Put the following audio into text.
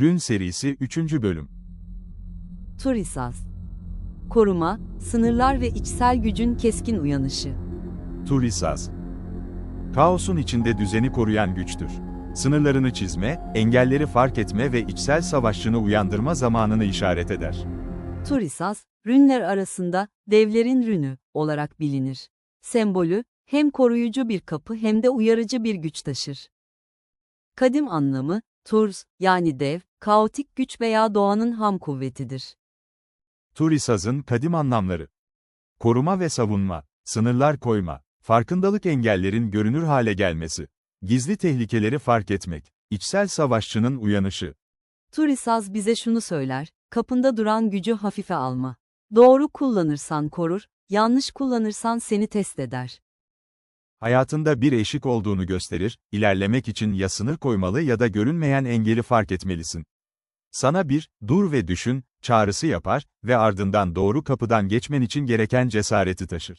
Rün serisi 3. bölüm. Turisaz. Koruma, sınırlar ve içsel gücün keskin uyanışı. Turisaz. Kaosun içinde düzeni koruyan güçtür. Sınırlarını çizme, engelleri fark etme ve içsel savaşçını uyandırma zamanını işaret eder. Turisaz, rünler arasında devlerin rünü olarak bilinir. Sembolü, hem koruyucu bir kapı hem de uyarıcı bir güç taşır. Kadim anlamı, Turz, yani dev, kaotik güç veya doğanın ham kuvvetidir. Turisaz'ın kadim anlamları. Koruma ve savunma, sınırlar koyma, farkındalık engellerin görünür hale gelmesi, gizli tehlikeleri fark etmek, içsel savaşçının uyanışı. Turisaz bize şunu söyler, kapında duran gücü hafife alma. Doğru kullanırsan korur, yanlış kullanırsan seni test eder. Hayatında bir eşik olduğunu gösterir, ilerlemek için ya sınır koymalı ya da görünmeyen engeli fark etmelisin. Sana bir, dur ve düşün, çağrısı yapar ve ardından doğru kapıdan geçmen için gereken cesareti taşır.